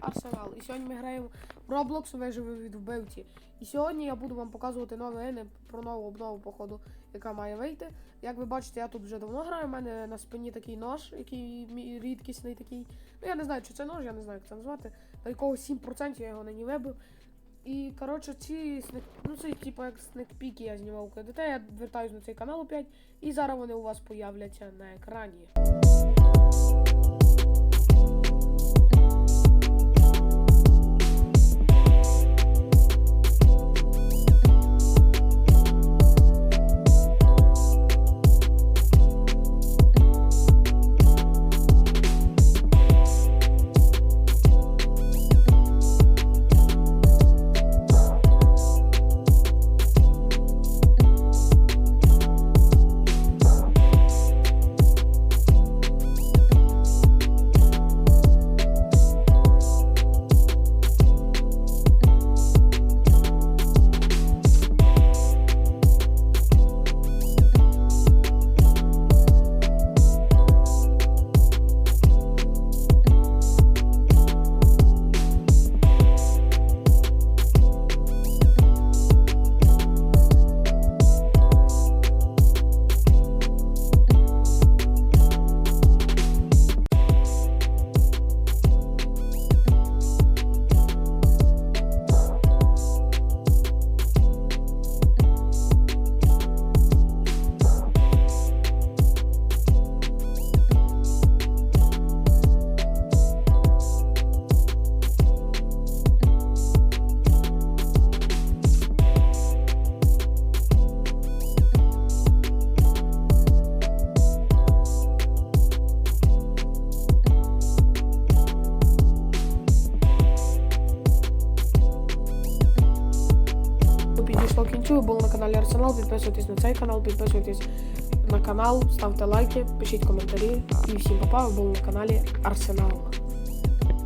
Арсенал. І сьогодні ми граємо в Roblox виживе від вбивці. І сьогодні я буду вам показувати новини про нову обнову, походу, яка має вийти. Як ви бачите, я тут вже давно граю. У мене на спині такий нож, який мі- рідкісний такий. Ну я не знаю, чи це нож, я не знаю, як це назвати. Та якогось 7% я його нині вибив. І коротше, ці снек... ну це типу як снекпіки я знімав КДТ, я вертаюсь на цей канал опять, і зараз вони у вас появляться на екрані. Ви були на каналі Арсенал. Підписуйтесь на цей канал, підписуйтесь на канал, ставте лайки, пишіть коментарі. І всім папа, ви були на каналі Арсенал.